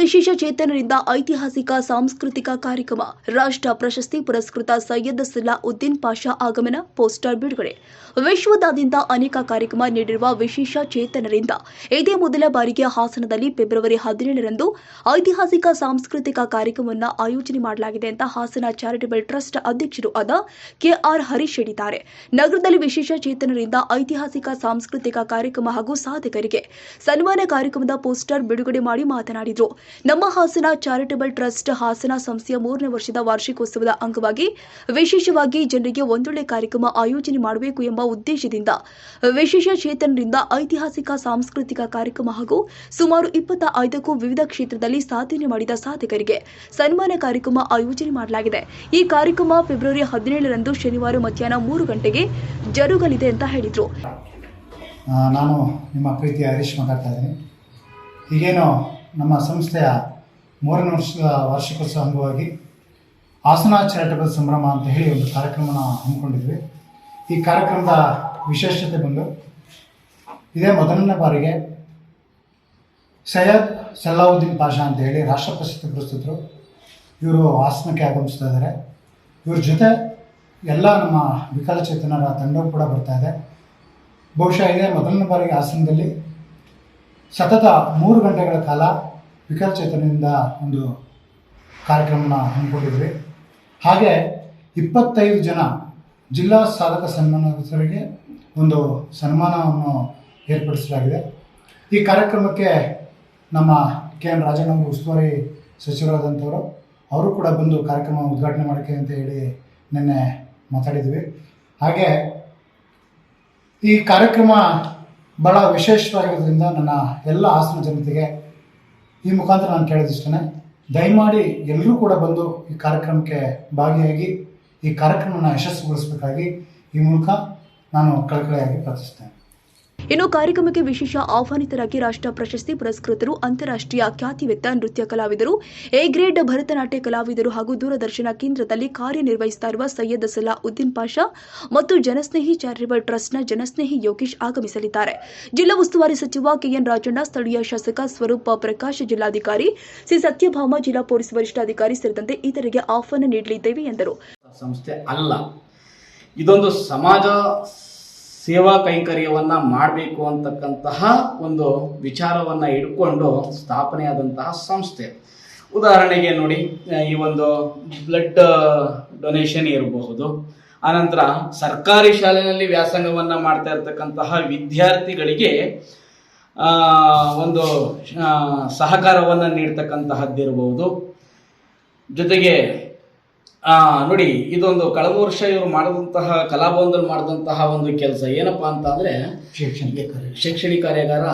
ವಿಶೇಷ ಚೇತನರಿಂದ ಐತಿಹಾಸಿಕ, ಸಾಂಸ್ಕೃತಿಕ ಕಾರ್ಯಕ್ರಮ. ರಾಷ್ಟ್ರ ಪ್ರಶಸ್ತಿ ಪುರಸ್ಕೃತ ಸೈಯದ್ ಸಲಾ ಉದ್ದೀನ್ ಪಾಷಾ ಆಗಮನ ಪೋಸ್ಟರ್ ಬಿಡುಗಡೆ. ವಿಶ್ವದಾದ್ಯಂತ ಅನೇಕ ಕಾರ್ಯಕ್ರಮ ನೀಡಿರುವ ವಿಶೇಷ ಚೇತನರಿಂದ. ಇದೇ ಮೊದಲ ಬಾರಿಗೆ ಹಾಸನದಲ್ಲಿ ಫೆಬ್ರವರಿ ಹದಿನೇಳರಂದು ಐತಿಹಾಸಿಕ, ಸಾಂಸ್ಕೃತಿಕ ಕಾರ್ಯಕ್ರಮವನ್ನು ಆಯೋಜನೆ ಮಾಡಲಾಗಿದೆ ಅಂತ ಹಾಸನ ಚಾರಿಟಬಲ್ ಟ್ರಸ್ಟ್ ಅಧ್ಯಕ್ಷರು ಆದ ಕೆಆರ್ ಹರೀಶ್ ಹೇಳಿದ್ದಾರೆ. ನಗರದಲ್ಲಿ ವಿಶೇಷ ಚೇತನರಿಂದ ಐತಿಹಾಸಿಕ, ಸಾಂಸ್ಕೃತಿಕ ಕಾರ್ಯಕ್ರಮ ಹಾಗೂ ಸಾಧಕರಿಗೆ ಸನ್ಮಾನ ಕಾರ್ಯಕ್ರಮದ ಪೋಸ್ಟರ್ ಬಿಡುಗಡೆ ಮಾಡಿ ಮಾತನಾಡಿದರು. ನಮ್ಮ ಹಾಸನ ಚಾರಿಟಬಲ್ ಟ್ರಸ್ಟ್ ಹಾಸನ ಸಂಸ್ಥೆಯ ಮೂರನೇ ವರ್ಷದ ವಾರ್ಷಿಕೋತ್ಸವದ ಅಂಗವಾಗಿ ವಿಶೇಷವಾಗಿ ಜನರಿಗೆ ಒಂದೊಳ್ಳೆ ಕಾರ್ಯಕ್ರಮ ಆಯೋಜನೆ ಮಾಡಬೇಕು ಎಂಬ ಉದ್ದೇಶದಿಂದ ವಿಶೇಷ ಚೇತನರಿಂದ ಐತಿಹಾಸಿಕ, ಸಾಂಸ್ಕೃತಿಕ ಕಾರ್ಯಕ್ರಮ ಹಾಗೂ ಸುಮಾರು ಇಪ್ಪತ್ತ ಐದಕ್ಕೂ ವಿವಿಧ ಕ್ಷೇತ್ರದಲ್ಲಿ ಸಾಧನೆ ಮಾಡಿದ ಸಾಧಕರಿಗೆ ಸನ್ಮಾನ ಕಾರ್ಯಕ್ರಮ ಆಯೋಜನೆ ಮಾಡಲಾಗಿದೆ. ಈ ಕಾರ್ಯಕ್ರಮ ಫೆಬ್ರವರಿ ಹದಿನೇಳರಂದು ಶನಿವಾರ ಮಧ್ಯಾಹ್ನ ಮೂರು ಗಂಟೆಗೆ ಜರುಗಲಿದೆ ಅಂತ ಹೇಳಿದರು. ನಾನು ನಿಮ್ಮ ಪ್ರೀತಿಯ ಹರೀಶ್ ಮಾತಾಡ್ತಾ ಇದ್ದೀನಿ. ಈಗೇನು ನಮ್ಮ ಸಂಸ್ಥೆಯ ಮೂರನೇ ವರ್ಷದ ವಾರ್ಷಿಕೋತ್ಸವ ಅಂಗವಾಗಿ ಹಾಸನ ಚಾರಿಟಬಲ್ ಸಂಭ್ರಮ ಅಂತ ಹೇಳಿ ಒಂದು ಕಾರ್ಯಕ್ರಮನ ಹಮ್ಮಿಕೊಂಡಿದ್ವಿ. ಈ ಕಾರ್ಯಕ್ರಮದ ವಿಶೇಷತೆ ಬಂದು ಇದೇ ಮೊದಲನೇ ಬಾರಿಗೆ ಸೈಯದ್ ಸಲ್ಲಾವುದ್ದೀನ್ ಪಾಷಾ ಅಂತ ಹೇಳಿ ರಾಷ್ಟ್ರ ಪ್ರಶಸ್ತಿ ಪುರಸ್ಕೃತರು ಇವರು ಹಾಸನಕ್ಕೆ ಆಗಮಿಸ್ತಾ ಇದ್ದಾರೆ. ಇವ್ರ ಜೊತೆ ಎಲ್ಲ ನಮ್ಮ ವಿಕಲಚೇತನರ ತಂಡವು ಕೂಡ ಬರ್ತಾ ಇದೆ. ಬಹುಶಃ ಇದೇ ಮೊದಲನೇ ಬಾರಿಗೆ ಹಾಸನದಲ್ಲಿ ಸತತ ಮೂರು ಗಂಟೆಗಳ ಕಾಲ ವಿಕಲಚೇತನದಿಂದ ಒಂದು ಕಾರ್ಯಕ್ರಮನ ಹಮ್ಮಿಕೊಂಡಿದ್ವಿ. ಹಾಗೆ ಇಪ್ಪತ್ತೈದು ಜನ ಜಿಲ್ಲಾ ಸಾಧಕ ಸನ್ಮಾನಿತರಿಗೆ ಒಂದು ಸನ್ಮಾನವನ್ನು ಏರ್ಪಡಿಸಲಾಗಿದೆ. ಈ ಕಾರ್ಯಕ್ರಮಕ್ಕೆ ನಮ್ಮ ಕೆ ಎನ್ ರಾಜಣ್ಣ ಉಸ್ತುವಾರಿ ಸಚಿವರಾದಂಥವರು ಅವರು ಕೂಡ ಬಂದು ಕಾರ್ಯಕ್ರಮ ಉದ್ಘಾಟನೆ ಮಾಡೋಕ್ಕೆ ಅಂತ ಹೇಳಿ ನಿನ್ನೆ ಮಾತಾಡಿದ್ವಿ. ಹಾಗೆ ಈ ಕಾರ್ಯಕ್ರಮ ಭಾಳ ವಿಶೇಷವಾಗಿರೋದ್ರಿಂದ ನನ್ನ ಎಲ್ಲ ಹಾಸನ ಜನತೆಗೆ ಈ ಮುಖಾಂತರ ನಾನು ಕೇಳೋದಿಷ್ಟೇ ದಯಮಾಡಿ ಎಲ್ಲರೂ ಕೂಡ ಬಂದು ಈ ಕಾರ್ಯಕ್ರಮಕ್ಕೆ ಭಾಗಿಯಾಗಿ ಈ ಕಾರ್ಯಕ್ರಮವನ್ನು ಯಶಸ್ವಿಗೊಳಿಸಬೇಕಾಗಿ ಈ ಮೂಲಕ ನಾನು ಕಳಕಳಿಯಾಗಿ ಪ್ರಾರ್ಥಿಸ್ತೇನೆ ಇನ್ನು ಕಾರ್ಯಕ್ರಮಕ್ಕೆ ವಿಶೇಷ ಆಹ್ವಾನಿತರಾಗಿ ರಾಷ್ಟ್ರ ಪ್ರಶಸ್ತಿ ಪುರಸ್ಕೃತರು, ಅಂತಾರಾಷ್ಟ್ರೀಯ ಖ್ಯಾತಿವೆತ್ತ ನೃತ್ಯ ಕಲಾವಿದರು, ಎ ಗ್ರೇಡ್ ಭರತನಾಟ್ಯ ಕಲಾವಿದರು ಹಾಗೂ ದೂರದರ್ಶನ ಕೇಂದ್ರದಲ್ಲಿ ಕಾರ್ಯನಿರ್ವಹಿಸುತ್ತಾ ಇರುವ ಸೈಯದ್ ಸಲಾ ಉದ್ದೀನ್ ಪಾಷಾ ಮತ್ತು ಜನಸ್ನೇಹಿ ಚಾರಿಟಬಲ್ ಟ್ರಸ್ಟ್ನ ಜನಸ್ನೇಹಿ ಯೋಗೇಶ್ ಆಗಮಿಸಲಿದ್ದಾರೆ. ಜಿಲ್ಲಾ ಉಸ್ತುವಾರಿ ಸಚಿವ ಕೆಎನ್ ರಾಜಣ್ಣ, ಸ್ಥಳೀಯ ಶಾಸಕ ಸ್ವರೂಪ ಪ್ರಕಾಶ್, ಜಿಲ್ಲಾಧಿಕಾರಿ ಸಿ ಸತ್ಯಭಾಮ, ಜಿಲ್ಲಾ ಪೊಲೀಸ್ ವರಿಷ್ಠಾಧಿಕಾರಿ ಸೇರಿದಂತೆ ಇತರಿಗೆ ಆಹ್ವಾನ ನೀಡಲಿದ್ದೇವೆ ಎಂದರು. ಸಂಸ್ಥೆ ಅಲ್ಲ. ಇದೊಂದು ಸಮಾಜ ಸೇವಾ ಕೈಂಕರ್ಯವನ್ನು ಮಾಡಬೇಕು ಅಂತಕ್ಕಂತಹ ಒಂದು ವಿಚಾರವನ್ನು ಇಟ್ಕೊಂಡು ಸ್ಥಾಪನೆಯಾದಂತಹ ಸಂಸ್ಥೆ. ಉದಾಹರಣೆಗೆ ನೋಡಿ ಈ ಒಂದು ಬ್ಲಡ್ ಡೊನೇಷನ್ ಇರಬಹುದು. ಆನಂತರ ಸರ್ಕಾರಿ ಶಾಲೆಯಲ್ಲಿ ವ್ಯಾಸಂಗವನ್ನು ಮಾಡ್ತಾ ಇರ್ತಕ್ಕಂತಹ ವಿದ್ಯಾರ್ಥಿಗಳಿಗೆ ಒಂದು ಸಹಕಾರವನ್ನ ನೀಡ್ತಕ್ಕಂತಹದ್ದಿರಬಹುದು. ಜೊತೆಗೆ ನೋಡಿ ಇದೊಂದು ಕಳೆದ ವರ್ಷ ಇವರು ಮಾಡಿದಂತಹ ಕಲಾಭವನದಲ್ಲಿ ಮಾಡಿದಂತಹ ಒಂದು ಕೆಲಸ. ಏನಪ್ಪಾ ಅಂತ ಅಂದರೆ ಶೈಕ್ಷಣಿಕ ಶೈಕ್ಷಣಿಕ ಕಾರ್ಯಾಗಾರ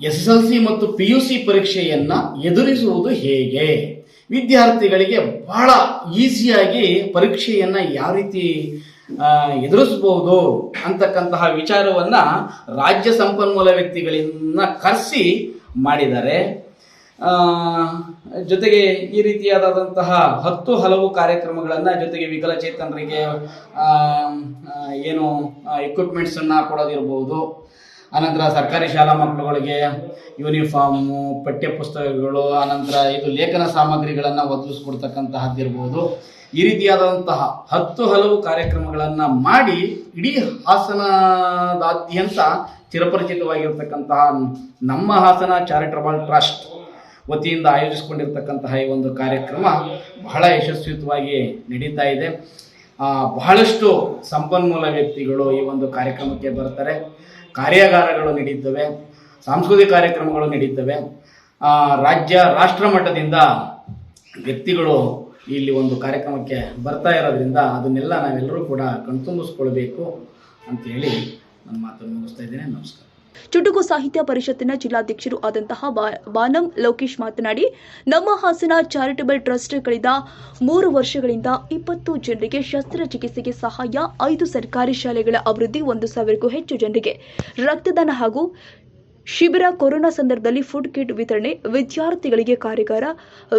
ಎಸ್ ಎಸ್ ಎಲ್ ಸಿ ಮತ್ತು ಪಿ ಯು ಸಿ ಪರೀಕ್ಷೆಯನ್ನು ಎದುರಿಸುವುದು ಹೇಗೆ? ವಿದ್ಯಾರ್ಥಿಗಳಿಗೆ ಬಹಳ ಈಸಿಯಾಗಿ ಪರೀಕ್ಷೆಯನ್ನು ಯಾವ ರೀತಿ ಎದುರಿಸಬಹುದು ಎದುರಿಸ್ಬೋದು ಅಂತಕ್ಕಂತಹ ವಿಚಾರವನ್ನು ರಾಜ್ಯ ಸಂಪನ್ಮೂಲ ವ್ಯಕ್ತಿಗಳನ್ನ ಕರೆಸಿ ಮಾಡಿದ್ದಾರೆ. ಜೊತೆಗೆ ಈ ರೀತಿಯಾದಂತಹ ಹತ್ತು ಹಲವು ಕಾರ್ಯಕ್ರಮಗಳನ್ನು ಜೊತೆಗೆ ವಿಕಲಚೇತನರಿಗೆ ಏನು ಎಕ್ವಿಪ್ಮೆಂಟ್ಸನ್ನು ಕೊಡೋದಿರ್ಬೋದು. ಆನಂತರ ಸರ್ಕಾರಿ ಶಾಲಾ ಮಕ್ಕಳುಗಳಿಗೆ ಯೂನಿಫಾರ್ಮು ಪಠ್ಯಪುಸ್ತಕಗಳು, ಆನಂತರ ಇದು ಲೇಖನ ಸಾಮಗ್ರಿಗಳನ್ನು ಒದಗಿಸ್ಕೊಡ್ತಕ್ಕಂತಹದ್ದಿರ್ಬೋದು ಈ ರೀತಿಯಾದಂತಹ ಹತ್ತು ಹಲವು ಕಾರ್ಯಕ್ರಮಗಳನ್ನು ಮಾಡಿ ಇಡೀ ಹಾಸನದಾದ್ಯಂತ ಚಿರಪರಿಚಿತವಾಗಿರ್ತಕ್ಕಂತಹ ನಮ್ಮ ಹಾಸನ ಚಾರಿಟಬಲ್ ಟ್ರಸ್ಟ್ ವತಿಯಿಂದ ಆಯೋಜಿಸಿಕೊಂಡಿರ್ತಕ್ಕಂತಹ ಈ ಒಂದು ಕಾರ್ಯಕ್ರಮ ಬಹಳ ಯಶಸ್ವಿತವಾಗಿ ನಡೀತಾ ಇದೆ. ಬಹಳಷ್ಟು ಸಂಪನ್ಮೂಲ ವ್ಯಕ್ತಿಗಳು ಈ ಒಂದು ಕಾರ್ಯಕ್ರಮಕ್ಕೆ ಬರ್ತಾರೆ. ಕಾರ್ಯಾಗಾರಗಳು ನಡೀತವೆ, ಸಾಂಸ್ಕೃತಿಕ ಕಾರ್ಯಕ್ರಮಗಳು ನಡೀತವೆ. ರಾಜ್ಯ, ರಾಷ್ಟ್ರ ಮಟ್ಟದಿಂದ ವ್ಯಕ್ತಿಗಳು ಇಲ್ಲಿ ಒಂದು ಕಾರ್ಯಕ್ರಮಕ್ಕೆ ಬರ್ತಾ ಇರೋದ್ರಿಂದ ಅದನ್ನೆಲ್ಲ ನಾವೆಲ್ಲರೂ ಕೂಡ ಕಣ್ತುಂಬಿಸ್ಕೊಳ್ಬೇಕು ಅಂತೇಳಿ ನನ್ನ ಮಾತನ್ನು ಮುಗಿಸ್ತಾ ಇದ್ದೇನೆ. ನಮಸ್ಕಾರ. ಚುಟುಕು ಸಾಹಿತ್ಯ ಪರಿಷತ್ತಿನ ಜಿಲ್ಲಾಧ್ಯಕ್ಷರು ಆದಂತಹ ಬಾನಂ ಲೋಕೇಶ್ ಮಾತನಾಡಿ, ನಮ್ಮ ಹಾಸನ ಚಾರಿಟಬಲ್ ಟ್ರಸ್ಟ್ ಕಳೆದ ಮೂರು ವರ್ಷಗಳಿಂದ ಇಪ್ಪತ್ತು ಜನರಿಗೆ ಶಸ್ತ್ರಚಿಕಿತ್ಸೆಗೆ ಸಹಾಯ, ಐದು ಸರ್ಕಾರಿ ಶಾಲೆಗಳ ಅಭಿವೃದ್ಧಿ, ಒಂದು ಸಾವಿರಕ್ಕೂ ಹೆಚ್ಚು ಜನರಿಗೆ ರಕ್ತದಾನ ಹಾಗೂ ಶಿಬಿರ ಕೊರೋನಾ ಸಂದರ್ಭದಲ್ಲಿ ಫುಡ್ ಕಿಟ್ ವಿತರಣೆ, ವಿದ್ಯಾರ್ಥಿಗಳಿಗೆ ಕಾರ್ಯಾಗಾರ,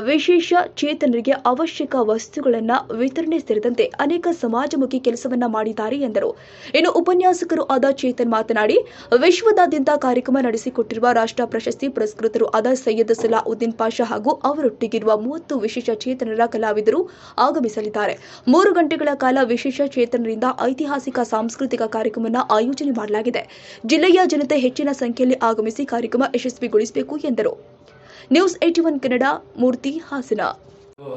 ವಿಶೇಷ ಚೇತನರಿಗೆ ಅವಶ್ಯಕ ವಸ್ತುಗಳನ್ನು ವಿತರಣೆ ಸೇರಿದಂತೆ ಅನೇಕ ಸಮಾಜಮುಖಿ ಕೆಲಸವನ್ನ ಮಾಡಿದ್ದಾರೆ ಎಂದರು. ಇನ್ನು ಉಪನ್ಯಾಸಕರು ಆದ ಚೇತನ್ ಮಾತನಾಡಿ, ವಿಶ್ವದಾದ್ಯಂತ ಕಾರ್ಯಕ್ರಮ ನಡೆಸಿಕೊಟ್ಟಿರುವ ರಾಷ್ಟ್ರ ಪ್ರಶಸ್ತಿ ಪುರಸ್ಕೃತರು ಆದ ಸೈಯದ್ ಸಲಾವುದ್ದೀನ್ ಪಾಷಾ ಹಾಗೂ ಅವರೊಟ್ಟಿಗಿರುವ ಮೂವತ್ತು ವಿಶೇಷ ಚೇತನರ ಕಲಾವಿದರು ಆಗಮಿಸಲಿದ್ದಾರೆ. ಮೂರು ಗಂಟೆಗಳ ಕಾಲ ವಿಶೇಷ ಚೇತನರಿಂದ ಐತಿಹಾಸಿಕ ಸಾಂಸ್ಕೃತಿಕ ಕಾರ್ಯಕ್ರಮವನ್ನು ಆಯೋಜನೆ ಮಾಡಲಾಗಿದೆ. ಜಿಲ್ಲೆಯ ಜನತೆ ಹೆಚ್ಚಿನ ಸಂಖ್ಯೆಯಲ್ಲಿ ಆಗಮಿಸಿ ಕಾರ್ಯಕ್ರಮ ಯಶಸ್ವಿಗೊಳಿಸಬೇಕು ಎಂದರು. News eighty one Kannada, Murthy Hassan.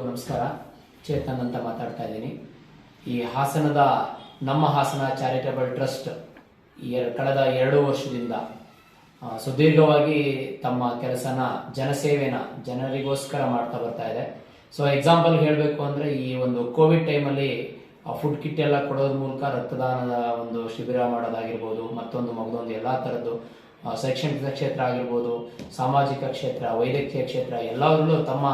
ನಮಸ್ಕಾರ. ಚೇತನ್ ಅಂತ ಮಾತಾಡ್ತಾ ಇದ್ದೀನಿ. ಈ ಹಾಸನದ ನಮ್ಮ ಹಾಸನ ಚಾರಿಟಬಲ್ ಟ್ರಸ್ಟ್ ಕಳೆದ ಎರಡು ವರ್ಷದಿಂದ ಸುದೀರ್ಘವಾಗಿ ತಮ್ಮ ಕೆಲಸನ ಜನಸೇವೆನ ಜನರಿಗೋಸ್ಕರ ಮಾಡ್ತಾ ಬರ್ತಾ ಇದೆ. ಸೊ ಎಕ್ಸಾಂಪಲ್ ಹೇಳಬೇಕು ಅಂದರೆ ಈ ಒಂದು ಕೋವಿಡ್ ಟೈಮಲ್ಲಿ ಫುಡ್ ಕಿಟ್ ಎಲ್ಲ ಕೊಡೋದ್ರ ಮೂಲಕ ರಕ್ತದಾನದ ಒಂದು ಶಿಬಿರ ಮಾಡೋದಾಗಿರ್ಬೋದು, ಮತ್ತೊಂದು ಮಗದೊಂದು ಎಲ್ಲ ಥರದ್ದು ಶೈಕ್ಷಣಿಕ ಕ್ಷೇತ್ರ ಆಗಿರ್ಬೋದು, ಸಾಮಾಜಿಕ ಕ್ಷೇತ್ರ, ವೈದ್ಯಕೀಯ ಕ್ಷೇತ್ರ, ಎಲ್ಲದರಲ್ಲೂ ತಮ್ಮ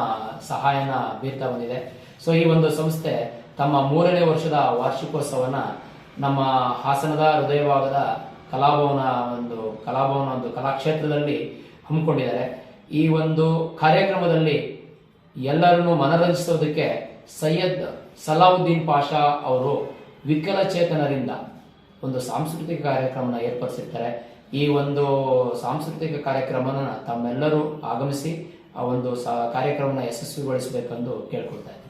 ಸಹಾಯನ ಬೀರ್ತಾ ಬಂದಿದೆ. ಸೊ ಈ ಒಂದು ಸಂಸ್ಥೆ ತಮ್ಮ ಮೂರನೇ ವರ್ಷದ ವಾರ್ಷಿಕೋತ್ಸವನ ನಮ್ಮ ಹಾಸನದ ಹೃದಯ ಭಾಗದ ಕಲಾಭವನ ಒಂದು ಕಲಾಭವನ ಒಂದು ಕಲಾಕ್ಷೇತ್ರದಲ್ಲಿ ಹಮ್ಮಿಕೊಂಡಿದ್ದಾರೆ. ಈ ಒಂದು ಕಾರ್ಯಕ್ರಮದಲ್ಲಿ ಎಲ್ಲರನ್ನು ಮನರಂಜಿಸೋದಕ್ಕೆ ಸೈಯದ್ ಸಲಾವುದ್ದೀನ್ ಪಾಷಾ ಅವರು ವಿಕಲಚೇತನರಿಂದ ಒಂದು ಸಾಂಸ್ಕೃತಿಕ ಕಾರ್ಯಕ್ರಮನ ಏರ್ಪಡಿಸಿರ್ತಾರೆ. ಈ ಒಂದು ಸಾಂಸ್ಕೃತಿಕ ಕಾರ್ಯಕ್ರಮನ ತಮ್ಮೆಲ್ಲರೂ ಆಗಮಿಸಿ ಆ ಒಂದು ಸ ಕಾರ್ಯಕ್ರಮನ ಯಶಸ್ವಿಗೊಳಿಸಬೇಕೆಂದು ಕೇಳ್ಕೊಳ್ತಾ ಇದ್ದೀನಿ.